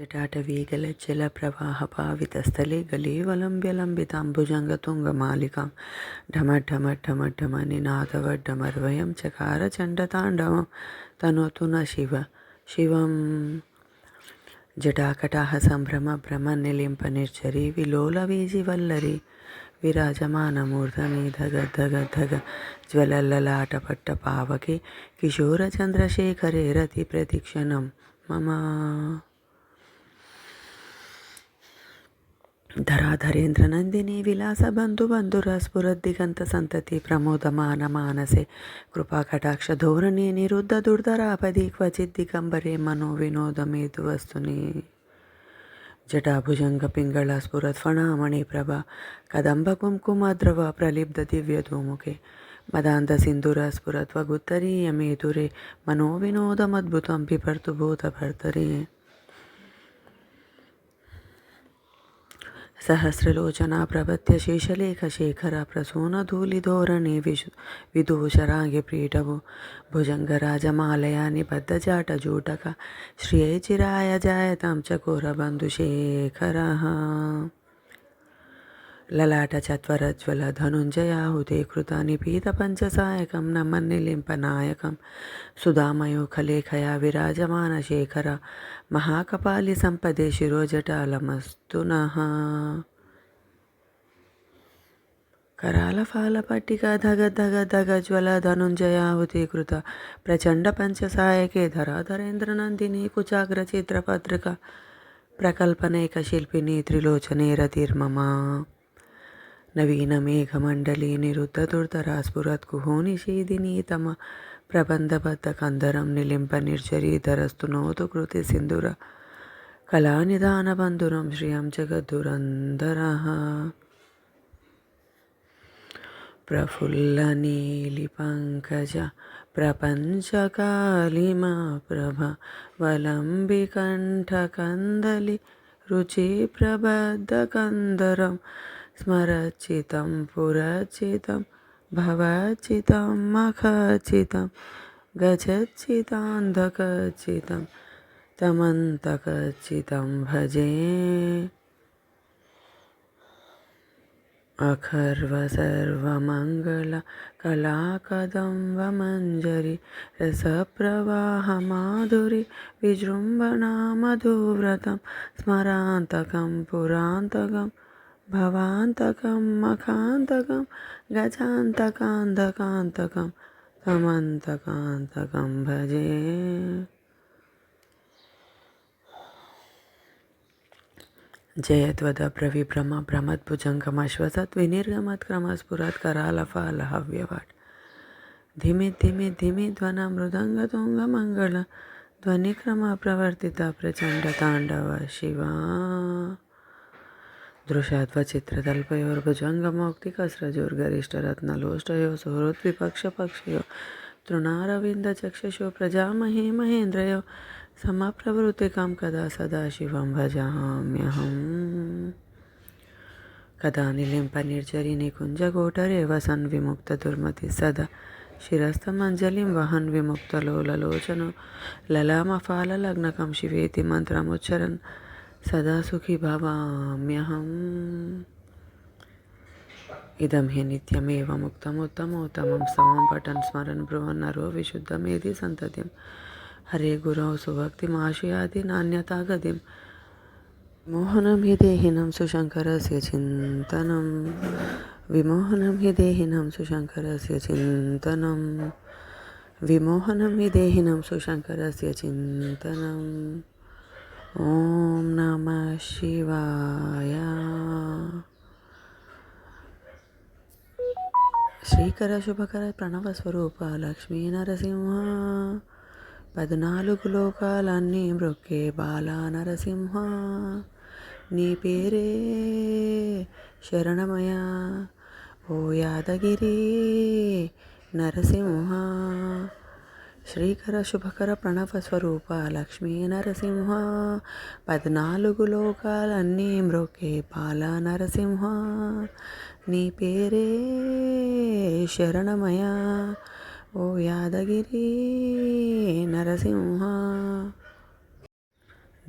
जटाटवीगलज्जलप्रवाहपावितस्थले गलेवलम्ब्यलम्बिताम्बुजङ्गतुङ्गमालिकां ढमढमढमढमनिनादवड्डमर्वयं चकार चण्डताण्डवं तनोतु न शिव शिवम् ಧರಾಧರೇಂದ್ರ ನಂದಿನಿ ವಿಲಾಸ ಬಂಧು ಬಂಧು ರಸ್ಫುರದ್ದಿಗಂತ ಸಂತತಿ ಪ್ರಮೋದ ಮಾನ ಮಾನಸೆ ಕೃಪಾ ಕಟಾಕ್ಷ ಧೋರಣೆ ನಿರುದ್ಧ ದುರ್ಧರಾಪದಿ ಕ್ವಚಿತ್ ದಿಗಂಬರೆ ಮನೋ ವಿನೋದ ಮೇದು ವಸ್ತುನಿ ಜಟಾಭುಜಂಗ ಪಿಂಗಳ ಸ್ಫುರತ್ ಫಣಾಮಣಿ ಪ್ರಭ ಕದಂಬ ಕುಂಕುಮ ದ್ರವ ಪ್ರಲಿಬ್ಧ ದಿವ್ಯ ಧೂಮುಖೆ మదాంత సింధురాస్ఫురత్వ గుత్తరీయమేతురే మనోవినోదమద్భుతం పిపర్తు భూతభర్తరే ಸಹಸ್ರಲೋಚನ ಪ್ರಭತ್ಯ ಶೇಷಲೇಖ ಶೇಖರ ಪ್ರಸೂನ ಧೂಳಿಧೋರಣಿ ವಿಶು ವಿದೂಷರಾಗಿ ಪೀಠವು ಭುಜಂಗರಾಜ ಮಾಲಯ ನಿಬದ್ಧ ಜಾಟ ಜೂಟಕ ಶ್ರೀ ಚಿರಾಯ ಜಾಯತಾಂ ಚಕೋರ ಬಂಧುಶೇಖರ లలాటచత్వరజ్వల ధనుంజయాహుతే కృతాని పీతపంచసాయకం నమన్నిలింపనాయకం సుధామయూఖలేఖయా విరాజమాన శేఖర మహాకపాలి సంపదే శిరోజటాలమస్తున. కరాల ఫాల పట్టిక ధగ ధగ ధగ జ్వల ధనుంజయ ధనుంజయాహుతీకృత ప్రచండ పంచసాయకే ధరాధరేంద్రనందిని కుచాగ్ర చిత్రపత్రిక ప్రకల్పనేక శిల్పిని త్రిలోచనే రతిర్మమా నవీన నవీనమేఘమండలి నిరుద్ధదుర్ధరాస్ఫురత్కుహో నిషేధిని తమ ప్రబంధబద్ధ కందరం నిలింప నిర్జరీధరస్తు నోతు కృతి సింధుర కళానిధానబంధురం శ్రియం జగద్దురంధర. ప్రఫుల్ల నీలి పంకజ ప్రపంచకాళిమా ప్రభ వలంబి కంఠ కందలి రుచి ప్రబద్ధ కందరం स्मरचितं पुरचितं भवचितं मखचितं गजचितान्धकचितं तमन्तकचितं भजे अखर्वसर्वमङ्गलकलाकदम्बमञ्जरि रसप्रवाहमाधुरि विजृम्भणा मधुव्रतं स्मरान्तकं पुरान्तकं भवान्तकं, मखान्तकं गजान्तकान्तकान्तकं समन्तकान्तकं भजे। जयत्वदप्रविभ्रम भ्रमद्भुजङ्गमश्वसत्विनिर्गमत्क्रमस्फुरत्करालफालहव्यवाट् धिमि धिमि धिमि ध्वना मृदङ्गतुङ्गमङ्गल ध्वनिक्रमप्रवर्तिता प्रचण्डताण्डव शिवा। दृशाध्वचित्रतल्पयोर्भुजङ्गमौक्तिकस्रजोर्गरिष्ठरत्नलोष्टयो सुहृद्विपक्षपक्षयो तृणारविन्दचक्षुषो प्रजामहे महेन्द्रयो समप्रवृत्तिकं कदा सदाशिवं भजाम्यहम् कदा निलिम्पनिर्झरि निकुञ्जगोटरे वसन् विमुक्तदुर्मतिः सदा शिरस्तमञ्जलिं वहन् विमुक्तलोललोचनो ललामफाललग्नकं शिवेति मन्त्रमुच्चरन् सदा సదాసుఖీ భవామ్యహం ఇదం హి నిత్యమేవముక్తముత్తమోత్తమం సమం పఠన్ స్మరన్ బ్రువన్ నరో విశుద్ధమేది సంతతిం హరే గురౌ సుభక్తి ఆశయాది నాణ్యతాగతిం మోహనం హి దేహినం సుశంకరస్య చింతనం విమోహనం హి దేహినం సుశంకరస్య చింతనం విమోహనం హి దేహినం సుశంకరస్య చింతనం ఓం నమ శివాయ. శ్రీకర శుభకర ప్రణవ స్వరూప లక్ష్మీ నరసింహ. పద్నాలుగు లోకాలన్నీ మృక్కే బాల నరసింహ. నీ పేరే శరణమయ. ఓ యాదగిరి నరసింహ. శ్రీకర శుభకర ప్రణవ స్వరూప లక్ష్మీ నరసింహ. పద్నాలుగు లోకాలన్నీ మ్రొకే పాల నరసింహ. నీ పేరే శరణమయ. ఓ యాదగిరి నరసింహ.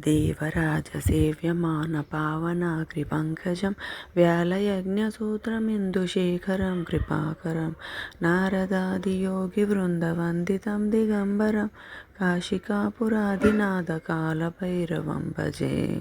దేవరాజ సేవ్యమాన పావనాగ్రిపంకజం వ్యాలయజ్ఞసూత్రమిందుశేఖరం కృపాకరం నారదాదియోగి బృందవందితం దిగంబరం కాశికాపురాదినాథకాలభైరవం భజే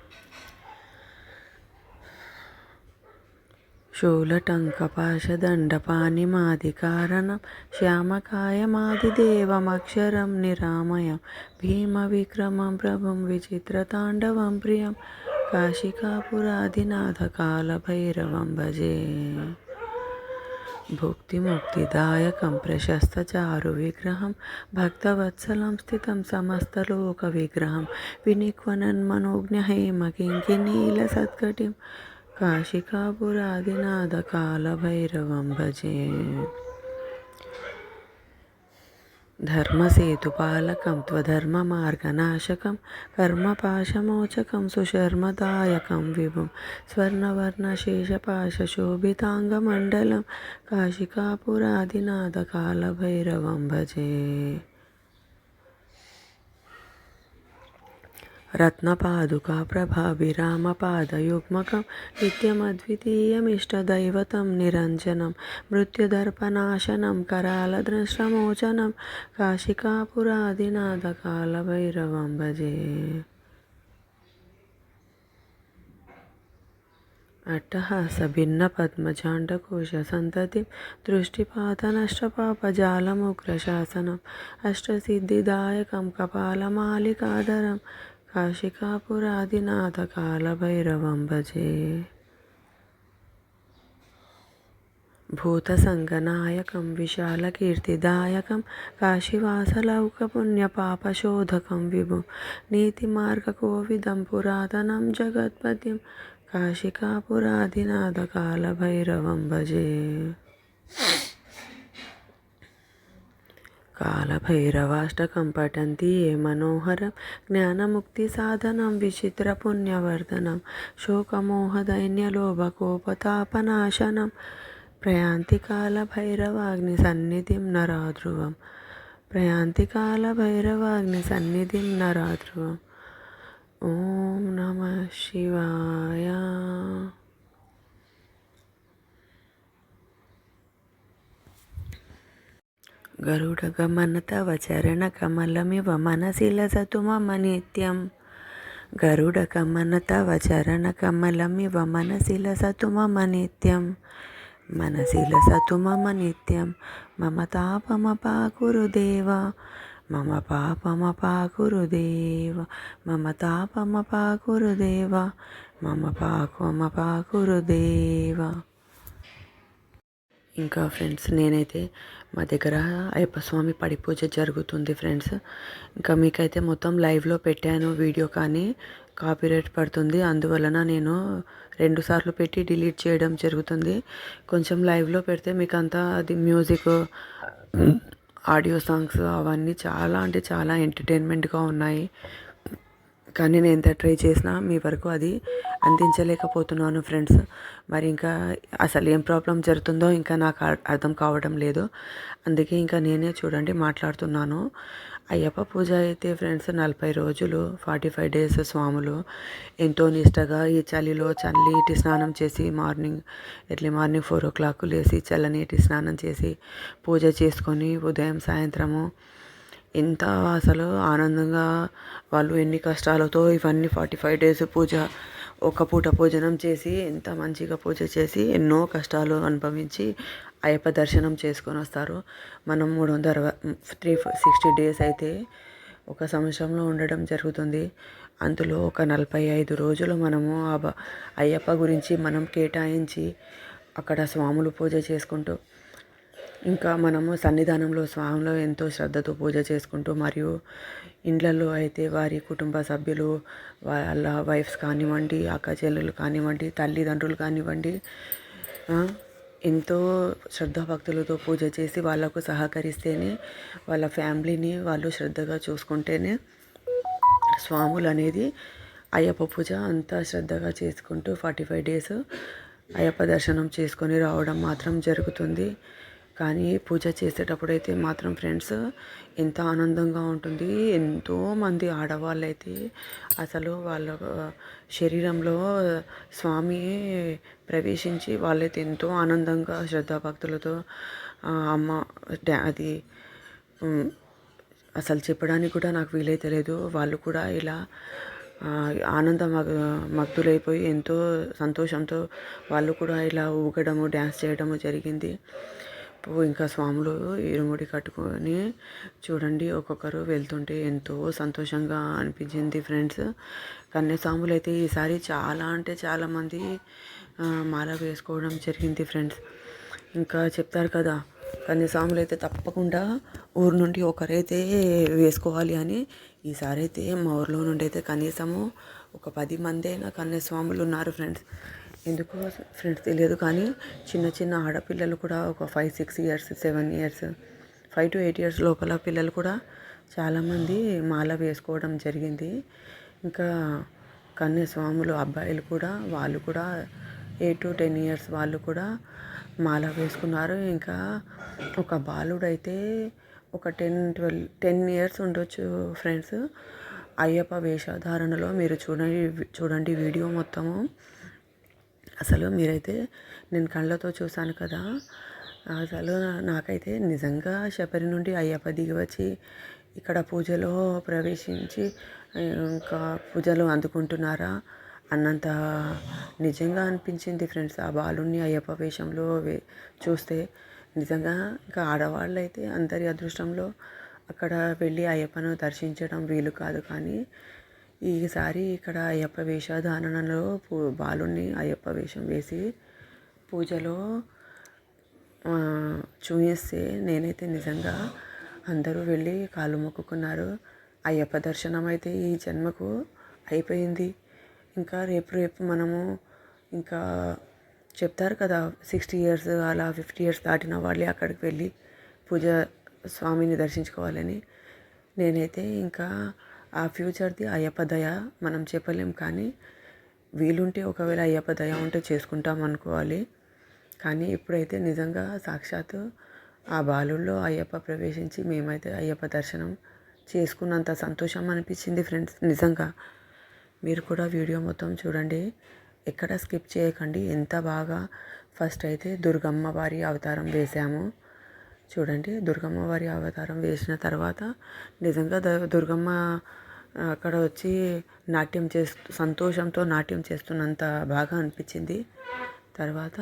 शूलटङ्कपाशदण्डपानिमादिकारणं श्यामकायमादिदेवमक्षरं निरामयं भीमविक्रमं प्रभुं विचित्रताण्डवं प्रियं काशिकापुरादिनाथकालभैरवं भजे भुक्तिमुक्तिदायकं प्रशस्तचारुविग्रहं भक्तवत्सलं स्थितं समस्तलोकविग्रहं विनिक्वनन्मनोज्ञहेमकिङ्किनीलसत्कटिं కాశికాపురాదినాథ కాలభైరవం భజే ధర్మసేతుపాలకం త్వధర్మమార్గనాశకం కర్మపాశమోచకం సుశర్మదాయకం విభుం స్వర్ణవర్ణశేషపాశోభితాంగమండలం కాశికాపురాదినాథ కాశికాపురాదినాథకాలభైరవం భజే రత్నపాదుకా ప్రభా విరామపాదయుగ్మకం నిత్యమద్వితీయమిష్టదైవతం నిరంజనం మృత్యుదర్పనాశనం కరాలద్రష్టమోచనం కాశికాపురాదినాథకాలభైరవం భజే అట్టహాస భిన్న పద్మజాండకోశ సంతతి దృష్టిపాత నష్టపాప జాలముగ్ర శాసనం అష్టసిద్ధిదాయకం కపాలమాలికాదరం కాశికాపురాదినాథ కాలభైరవంబజే భూతసంగనాయకం విశాలకీర్తిదాయకం కాశీవాసలౌకపుణ్యపాపశోధకం విభు నీతిమార్గకోవిదం పురాతనం జగత్పతిం కాశికాపురాదినాథ కాలభైరవం భజే కాలభైరవాష్టకం పఠంతి ఏ మనోహరం జ్ఞానముక్తి సాధనం విచిత్ర పుణ్యవర్ధనం శోకమోహదైన్యలోభకోపతాపనాశనం ప్రయాంతి కాలభైరవాగ్ని సన్నిధిం నరాధ్రువం ప్రయాంతి కాలభైరవాగ్ని సన్నిధిం నరాధ్రువం ఓం నమ శివాయ గరుడ గమనత గరుడగమనతవచరణకమలమివ మనసి లసతు మమ నిత్యం గరుడగమనతవచరణకమలమివ మనసి లసతు మమ నిత్యం మనసి లసతు మమ నిత్యం మమ తాపమ తాపమపాకురుదేవ. మమ పాపమ పాపమపాకురుదేవ. మమ తాపమ తాపమపాకురుదేవ. మమ పాపమపాకురుదేవ. ఇంకా ఫ్రెండ్స్ నేనైతే మా దగ్గర అయ్యప్ప స్వామి పడి పూజ జరుగుతుంది ఫ్రెండ్స్. ఇంకా మీకైతే మొత్తం లైవ్లో పెట్టాను వీడియో కానీ కాపీరైట్ పడుతుంది. అందువలన నేను రెండు సార్లు పెట్టి డిలీట్ చేయడం జరుగుతుంది. కొంచెం లైవ్లో పెడితే మీకు అంతా అది మ్యూజిక్ ఆడియో సాంగ్స్ అవన్నీ చాలా అంటే చాలా ఎంటర్టైన్మెంట్గా ఉన్నాయి. కానీ నేను ఎంత ట్రై చేసినా మీ వరకు అది అందించలేకపోతున్నాను ఫ్రెండ్స్. మరి ఇంకా అసలు ఏం ప్రాబ్లం జరుగుతుందో ఇంకా నాకు అర్థం కావడం లేదు. అందుకే ఇంకా నేనే చూడండి మాట్లాడుతున్నాను. అయ్యప్ప పూజ అయితే ఫ్రెండ్స్ నలభై రోజులు ఫార్టీ ఫైవ్ డేస్ స్వాములు ఎంతో నిష్టగా ఈ చలిలో చల్లనీటి స్నానం చేసి morning early morning four o'clock లేసి చల్లనీటి స్నానం చేసి పూజ చేసుకొని ఉదయం సాయంత్రము ఎంత అసలు ఆనందంగా వాళ్ళు ఎన్ని కష్టాలతో ఇవన్నీ ఫార్టీ ఫైవ్ డేస్ పూజ ఒక పూట భోజనం చేసి ఎంత మంచిగా పూజ చేసి ఎన్నో కష్టాలు అనుభవించి అయ్యప్ప దర్శనం చేసుకొని వస్తారు. మనం మూడు వందల అరవై త్రీ సిక్స్టీ డేస్ అయితే ఒక సంవత్సరంలో ఉండడం జరుగుతుంది. అందులో ఒక నలభై ఐదు రోజులు మనము ఆ అయ్యప్ప గురించి మనం కేటాయించి అక్కడ స్వాములు పూజ చేసుకుంటూ ఇంకా మనము సన్నిధానంలో స్వామిలో ఎంతో శ్రద్ధతో పూజ చేసుకుంటూ మరియు ఇండ్లలో అయితే వారి కుటుంబ సభ్యులు వాళ్ళ వైఫ్స్ కానివ్వండి అక్క చెల్లెలు కానివ్వండి తల్లిదండ్రులు కానివ్వండి ఎంతో శ్రద్ధాభక్తులతో పూజ చేసి వాళ్ళకు సహకరిస్తేనే వాళ్ళ ఫ్యామిలీని వాళ్ళు శ్రద్ధగా చూసుకుంటేనే స్వాములు అనేది అయ్యప్ప పూజ అంతా శ్రద్ధగా చేసుకుంటూ ఫార్టీ ఫైవ్ డేస్ అయ్యప్ప దర్శనం చేసుకొని రావడం మాత్రం జరుగుతుంది. కానీ పూజ చేసేటప్పుడు అయితే మాత్రం ఫ్రెండ్స్ ఎంత ఆనందంగా ఉంటుంది. ఎంతోమంది ఆడవాళ్ళు అయితే అసలు వాళ్ళ శరీరంలో స్వామి ప్రవేశించి వాళ్ళైతే ఎంతో ఆనందంగా శ్రద్ధాభక్తులతో అమ్మ అది అసలు చెప్పడానికి కూడా నాకు వీలైతే లేదు. వాళ్ళు కూడా ఇలా ఆనంద మగ్ధులైపోయి ఎంతో సంతోషంతో వాళ్ళు కూడా ఇలా ఊగడము డ్యాన్స్ చేయడము జరిగింది. ఇంకా స్వాములు ఇరుముడి కట్టుకొని చూడండి ఒక్కొక్కరు వెళ్తుంటే ఎంతో సంతోషంగా అనిపించింది ఫ్రెండ్స్. కన్యాస్వాములు అయితే ఈసారి చాలా అంటే చాలామంది మాల వేసుకోవడం జరిగింది ఫ్రెండ్స్. ఇంకా చెప్తారు కదా కన్యాస్వాములు అయితే తప్పకుండా ఊరు నుండి ఒకరైతే వేసుకోవాలి అని. ఈసారి అయితే మా ఊర్లో నుండి అయితే కనీసము ఒక పది మంది అయినా కన్యాస్వాములు ఉన్నారు ఫ్రెండ్స్. ఎందుకో ఫ్రెండ్స్ తెలియదు కానీ చిన్న చిన్న ఆడపిల్లలు కూడా ఒక five six years seven years five to eight years లోపల పిల్లలు కూడా చాలామంది మాల వేసుకోవడం జరిగింది. ఇంకా కన్యస్వాములు అబ్బాయిలు కూడా వాళ్ళు కూడా ఎయిట్ టు టెన్ ఇయర్స్ వాళ్ళు కూడా మాల వేసుకున్నారు. ఇంకా ఒక బాలుడైతే ఒక టెన్ ట్వెల్వ్ టెన్ ఇయర్స్ ఉండొచ్చు ఫ్రెండ్స్. అయ్యప్ప వేషధారణలో మీరు చూడండి చూడండి వీడియో మొత్తము. అసలు మీరైతే నేను కళ్ళతో చూశాను కదా అసలు నాకైతే నిజంగా శబరి నుండి అయ్యప్ప దిగి వచ్చి ఇక్కడ పూజలో ప్రవేశించి ఇంకా పూజలు అందుకుంటున్నారా అన్నంత నిజంగా అనిపించింది ఫ్రెండ్స్. ఆ బాలుని అయ్యప్ప వేషంలో చూస్తే నిజంగా ఇంకా ఆడవాళ్ళు అయితే అందరి అదృష్టంలో అక్కడ వెళ్ళి అయ్యప్పను దర్శించడం వీలు కాదు కానీ ఈసారి ఇక్కడ అయ్యప్ప వేషధారణలో పూ బాలుని అయ్యప్ప వేషం వేసి పూజలో చూపిస్తే నేనైతే నిజంగా అందరూ వెళ్ళి కాళ్ళు మొక్కుకున్నారు. అయ్యప్ప దర్శనం అయితే ఈ జన్మకు అయిపోయింది. ఇంకా రేపు రేపు మనము ఇంకా చెప్తారు కదా సిక్స్టీ ఇయర్స్ అలా ఫిఫ్టీ ఇయర్స్ దాటిన వాళ్ళే అక్కడికి వెళ్ళి పూజ స్వామిని దర్శించుకోవాలని. నేనైతే ఇంకా ఆ ఫ్యూచర్ది అయ్యప్ప దయ మనం చెప్పలేం కానీ వీలుంటే ఒకవేళ అయ్యప్ప దయ ఉంటే చేసుకుంటాం అనుకోవాలి. కానీ ఇప్పుడైతే నిజంగా సాక్షాత్తు ఆ బాలుల్లో అయ్యప్ప ప్రవేశించి మేమైతే అయ్యప్ప దర్శనం చేసుకున్నంత సంతోషం అనిపించింది ఫ్రెండ్స్. నిజంగా మీరు కూడా వీడియో మొత్తం చూడండి. ఎక్కడ స్కిప్ చేయకండి. ఎంత బాగా ఫస్ట్ అయితే దుర్గమ్మ వారి అవతారం వేసాము చూడండి దుర్గమ్మ వారి అవతారం వేసిన తర్వాత నిజంగా దుర్గమ్మ అక్కడ వచ్చి నాట్యం చేస్తూ సంతోషంతో నాట్యం చేస్తున్నంత బాగా అనిపించింది. తర్వాత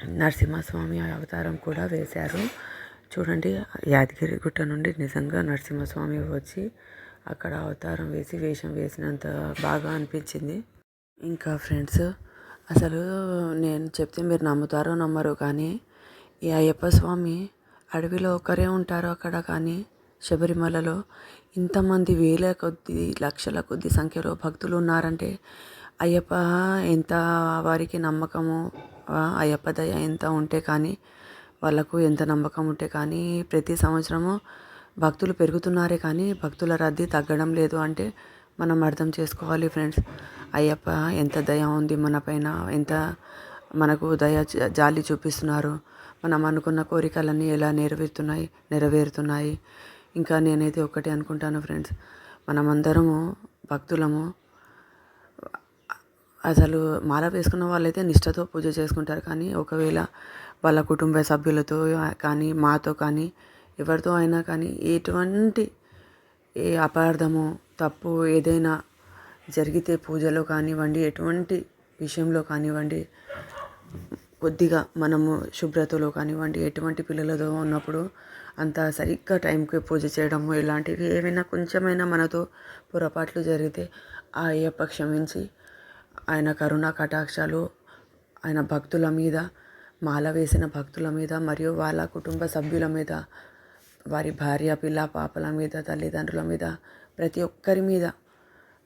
నరసింహస్వామి అవతారం కూడా వేశారు. చూడండి యాదగిరి గుట్ట నుండి నిజంగా నరసింహస్వామి వచ్చి అక్కడ అవతారం వేసి వేషం వేసినంత బాగా అనిపించింది. ఇంకా ఫ్రెండ్స్ అసలు నేను చెప్తే మీరు నమ్ముతారో నమ్మరు కానీ ఈ అయ్యప్ప స్వామి అడవిలో ఒకరే ఉంటారు అక్కడ కానీ శబరిమలలో ఇంతమంది వేల కొద్ది లక్షల కొద్ది సంఖ్యలో భక్తులు ఉన్నారంటే అయ్యప్ప ఎంత వారికి నమ్మకము? అయ్యప్ప దయ ఎంత ఉంటే కానీ వాళ్ళకు ఎంత నమ్మకం ఉంటే కానీ ప్రతి సంవత్సరము భక్తులు పెరుగుతున్నారే కానీ భక్తుల రద్దీ తగ్గడం లేదు అంటే మనం అర్థం చేసుకోవాలి ఫ్రెండ్స్. అయ్యప్ప ఎంత దయ ఉంది మన పైన? ఎంత మనకు దయ జాలి చూపిస్తున్నారు? మనం అనుకున్న కోరికలన్నీ ఎలా నెరవేరుతున్నాయి నెరవేరుతున్నాయి. ఇంకా నేనైతే ఒకటి అనుకుంటాను ఫ్రెండ్స్. మనమందరము భక్తులము. అసలు మాల వేసుకున్న వాళ్ళైతే నిష్టతో పూజ చేసుకుంటారు. కానీ ఒకవేళ వాళ్ళ కుటుంబ సభ్యులతో కానీ మాతో కానీ ఎవరితో అయినా కానీ ఎటువంటి ఏ అపార్థము తప్పు ఏదైనా జరిగితే పూజలో కానివ్వండి ఎటువంటి విషయంలో కానివ్వండి కొద్దిగా మనము శుభ్రతలో కానివ్వండి ఎటువంటి పిల్లలతో ఉన్నప్పుడు అంత సరిగ్గా టైంకి పూజ చేయడము ఇలాంటివి ఏమైనా కొంచెమైనా మనతో పొరపాట్లు జరిగితే ఆ అయ్యప్ప క్షమించి ఆయన కరుణ కటాక్షాలు ఆయన భక్తుల మీద మాల వేసిన భక్తుల మీద మరియు వాళ్ళ కుటుంబ సభ్యుల మీద వారి భార్య పిల్ల పాపల మీద తల్లిదండ్రుల మీద ప్రతి ఒక్కరి మీద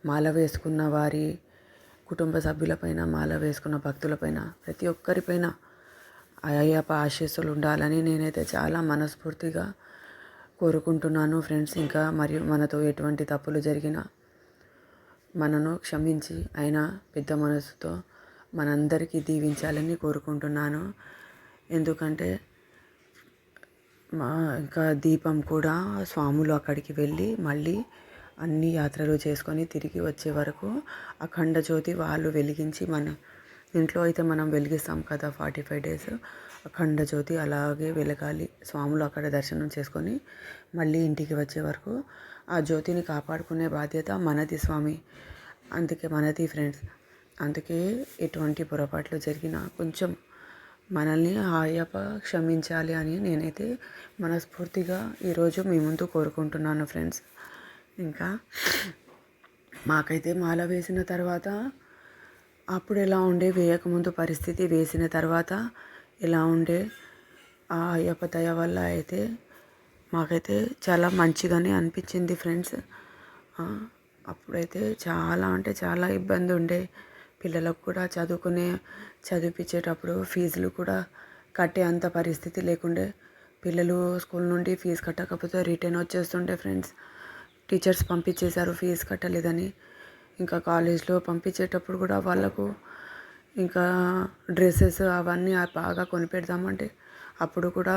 మాల వేసుకున్న వారి కుటుంబ సభ్యులపైన మాల వేసుకున్న భక్తులపైన ప్రతి ఒక్కరిపైన అయ్యప్ప ఆశీస్సులు ఉండాలని నేనైతే చాలా మనస్ఫూర్తిగా కోరుకుంటున్నాను ఫ్రెండ్స్. ఇంకా మరియు మనతో ఎటువంటి తప్పులు జరిగినా మనను క్షమించి ఆయన పెద్ద మనసుతో మనందరికీ దీవించాలని కోరుకుంటున్నాను. ఎందుకంటే మా ఇంకా దీపం కూడా స్వాములు అక్కడికి వెళ్ళి మళ్ళీ అన్ని యాత్రలు చేసుకొని తిరిగి వచ్చే వరకు అఖండ జ్యోతి వాళ్ళు వెలిగించి మన ఇంట్లో అయితే మనం వెలిగిస్తాం కదా ఫార్టీ ఫైవ్ డేస్. అఖండ జ్యోతి అలాగే వెలగాలి. స్వాములు అక్కడ దర్శనం చేసుకొని మళ్ళీ ఇంటికి వచ్చే వరకు ఆ జ్యోతిని కాపాడుకునే బాధ్యత మనది స్వామి. అందుకే మనది ఫ్రెండ్స్. అందుకే ఎటువంటి పొరపాట్లు జరిగినా కొంచెం మనల్ని అయ్యప్ప క్షమించాలి అని నేనైతే మనస్ఫూర్తిగా ఈరోజు మీ ముందు కోరుకుంటున్నాను ఫ్రెండ్స్. ఇంకా మాకైతే మాల వేసిన తర్వాత అప్పుడు ఎలా ఉండే వేయకముందు పరిస్థితి వేసిన తర్వాత ఎలా ఉండే ఆ అయ్యప్ప దయ వల్ల అయితే మాకైతే చాలా మంచిగానే అనిపించింది ఫ్రెండ్స్. అప్పుడైతే చాలా అంటే చాలా ఇబ్బంది ఉండే పిల్లలకు కూడా చదువుకునే చదివించేటప్పుడు ఫీజులు కూడా కట్టే అంత పరిస్థితి లేకుండే పిల్లలు స్కూల్ నుండి ఫీజు కట్టకపోతే రిటర్న్ వచ్చేస్తుండే ఫ్రెండ్స్. టీచర్స్ పంపించేశారు ఫీజు కట్టలేదని. ఇంకా కాలేజ్లో పంపించేటప్పుడు కూడా వాళ్ళకు ఇంకా డ్రెస్సెస్ అవన్నీ బాగా కొనిపెడదామంటే అప్పుడు కూడా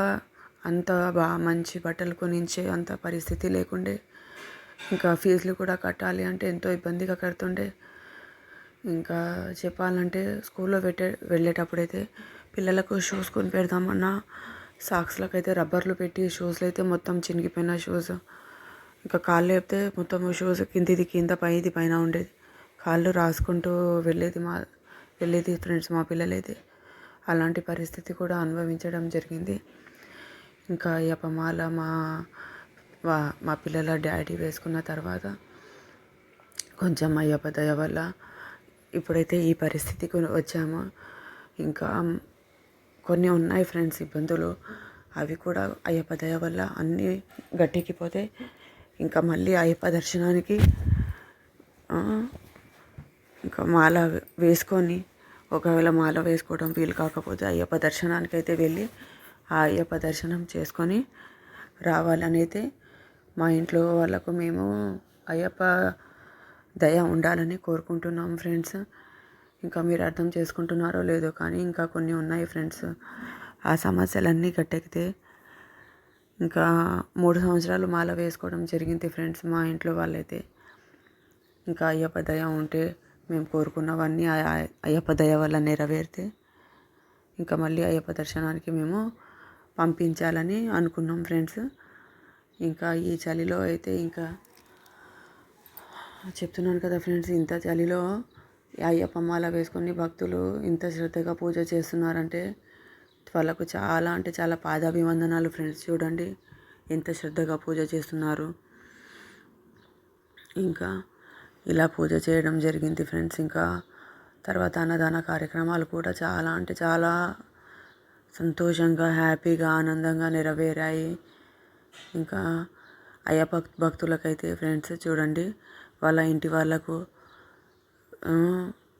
అంత బాగా మంచి బట్టలు కొనించే అంత పరిస్థితి లేకుండే. ఇంకా ఫీజులు కూడా కట్టాలి అంటే ఎంతో ఇబ్బందిగా కడుతుండే. ఇంకా చెప్పాలంటే స్కూల్లో పెట్టే వెళ్ళేటప్పుడైతే పిల్లలకు షూస్ కొని పెడదామన్నా సాక్స్లకైతే రబ్బర్లు పెట్టి షూస్లు అయితే మొత్తం చినిగిపోయిన షూస్. ఇంకా కాళ్ళు లేపితే మొత్తం షూస్ కిందిది కింద పైది పైన ఉండేది. కాళ్ళు రాసుకుంటూ వెళ్ళేది మా వెళ్ళేది ఫ్రెండ్స్ మా పిల్లలైతే. అలాంటి పరిస్థితి కూడా అనుభవించడం జరిగింది. ఇంకా యపమాల మా మా పిల్లల డాడీ వేసుకున్న తర్వాత కొంచెం అయ్యప్ప దయ వల్ల ఇప్పుడైతే ఈ పరిస్థితికి వచ్చాము. ఇంకా కొన్ని ఉన్నాయి ఫ్రెండ్స్ ఇబ్బందులు. అవి కూడా అయ్యప్ప దయ వల్ల అన్నీ గట్టెక్కిపోతే ఇంకా మళ్ళీ అయ్యప్ప దర్శనానికి ఇంకా మాల వేసుకొని ఒకవేళ మాల వేసుకోవడం వీలు కాకపోతే అయ్యప్ప దర్శనానికి అయితే వెళ్ళి ఆ అయ్యప్ప దర్శనం చేసుకొని రావాలని అయితే మా ఇంట్లో వాళ్ళకు మేము అయ్యప్ప దయ ఉండాలని కోరుకుంటున్నాం ఫ్రెండ్స్. ఇంకా మీరు అర్థం చేసుకుంటున్నారో లేదో కానీ ఇంకా కొన్ని ఉన్నాయి ఫ్రెండ్స్. ఆ సమస్యలన్నీ గట్టెక్కితే ఇంకా మూడు సంవత్సరాలు మాల వేసుకోవడం జరిగింది ఫ్రెండ్స్ మా ఇంట్లో వాళ్ళైతే. ఇంకా అయ్యప్ప దయ ఉంటే మేము కోరుకున్నవన్నీ అయ్యప్ప దయ వల్ల నెరవేరితే ఇంకా మళ్ళీ అయ్యప్ప దర్శనానికి మేము పంపించాలని అనుకున్నాం ఫ్రెండ్స్. ఇంకా ఈ చలిలో అయితే ఇంకా చెప్తున్నాను కదా ఫ్రెండ్స్ ఇంత చలిలో అయ్యప్ప మాల వేసుకొని భక్తులు ఇంత శ్రద్ధగా పూజ చేస్తున్నారంటే వాళ్ళకు చాలా అంటే చాలా పాదాభివందనాలు ఫ్రెండ్స్ చూడండి. ఎంత శ్రద్ధగా పూజ చేస్తున్నారు. ఇంకా ఇలా పూజ చేయడం జరిగింది ఫ్రెండ్స్. ఇంకా తర్వాత అన్నదాన కార్యక్రమాలు కూడా చాలా అంటే చాలా సంతోషంగా హ్యాపీగా ఆనందంగా నెరవేరాయి. ఇంకా అయ్యప్ప భక్తులకైతే ఫ్రెండ్స్ చూడండి. వాళ్ళ ఇంటి వాళ్ళకు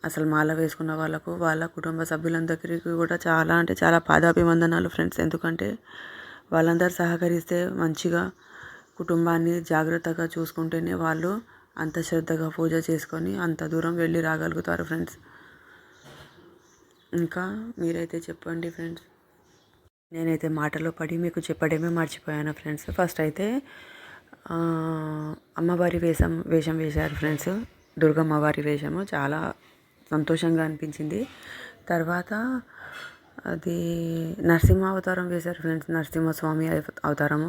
అసలు మాల వేసుకున్న వాళ్ళకు వాళ్ళ కుటుంబ సభ్యులందరికీ కూడా చాలా అంటే చాలా పాదాభివందనాలు ఫ్రెండ్స్. ఎందుకంటే వాళ్ళందరూ సహకరిస్తే మంచిగా కుటుంబాన్ని జాగ్రత్తగా చూసుకుంటేనే వాళ్ళు అంత శ్రద్ధగా పూజ చేసుకొని అంత దూరం వెళ్ళి రాగలుగుతారు ఫ్రెండ్స్. ఇంకా మీరైతే చెప్పండి ఫ్రెండ్స్. నేనైతే మాటలో పడి మీకు చెప్పడమే మర్చిపోయాను ఫ్రెండ్స్. ఫస్ట్ అయితే అమ్మవారి వేషం వేషం వేశారు ఫ్రెండ్స్. దుర్గమ్మ వారి వేషము చాలా సంతోషంగా అనిపించింది. తర్వాత అది నరసింహ అవతారం వేశారు ఫ్రెండ్స్. నరసింహస్వామి అవతారము.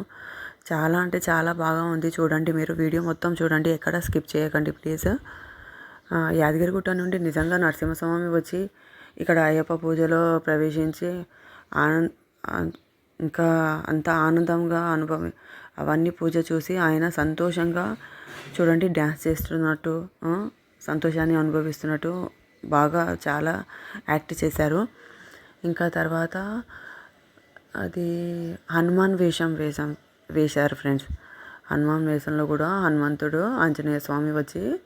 చాలా అంటే చాలా బాగా ఉంది. చూడండి మీరు వీడియో మొత్తం చూడండి. ఎక్కడ స్కిప్ చేయకండి ప్లీజ్. యాదగిరిగుట్ట నుండి నిజంగా నరసింహస్వామి వచ్చి ఇక్కడ అయ్యప్ప పూజలో ప్రవేశించి ఆనంద్ ఇంకా అంత ఆనందంగా అనుభవం అవన్నీ పూజ చూసి ఆయన సంతోషంగా చూడండి డ్యాన్స్ చేస్తున్నట్టు సంతోషాన్ని అనుభవిస్తున్నట్టు బాగా చాలా యాక్ట్ చేశారు. ఇంకా తర్వాత అది హనుమాన్ వేషం వేషం వేశారు ఫ్రెండ్స్. హనుమాన్ వేషంలో కూడా హనుమంతుడు ఆంజనేయ స్వామి వచ్చి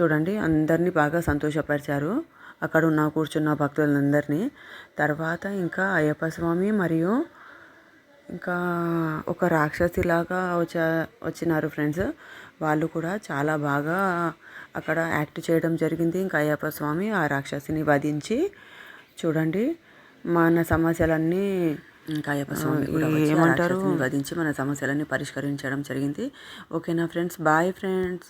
చూడండి అందరినీ బాగా సంతోషపరిచారు. అక్కడ ఉన్న కూర్చున్న భక్తులందరినీ. తర్వాత ఇంకా అయ్యప్ప స్వామి మరియు ఇంకా ఒక రాక్షసిలాగా వచ్చా వచ్చినారు ఫ్రెండ్స్. వాళ్ళు కూడా చాలా బాగా అక్కడ యాక్ట్ చేయడం జరిగింది. ఇంకా అయ్యప్ప స్వామి ఆ రాక్షసిని వధించి చూడండి మన సమస్యలన్నీ ఇంకా అయ్యప్ప స్వామి ఏమంటారు? వధించి మన సమస్యలన్నీ పరిష్కరించడం జరిగింది. ఓకేనా ఫ్రెండ్స్ బాయ్ ఫ్రెండ్స్.